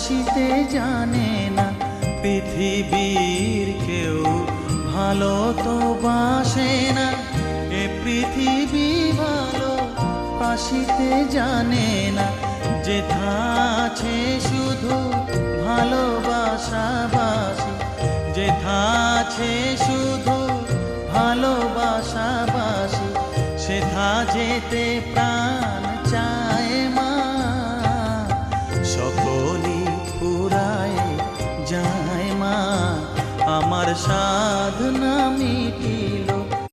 আসিতে জানে না পৃথিবীর কেউ, ভালো তো বাসে না। এ পৃথিবী ভালো আসিতে জানে না, যেথা আছে শুধু ভালোবাসা ভালোবাসাবাসি যেথা আছে শুধু ভালোবাসা ভালোবাসাবাসি সেথা যেতে প্রাণ साधना मीठी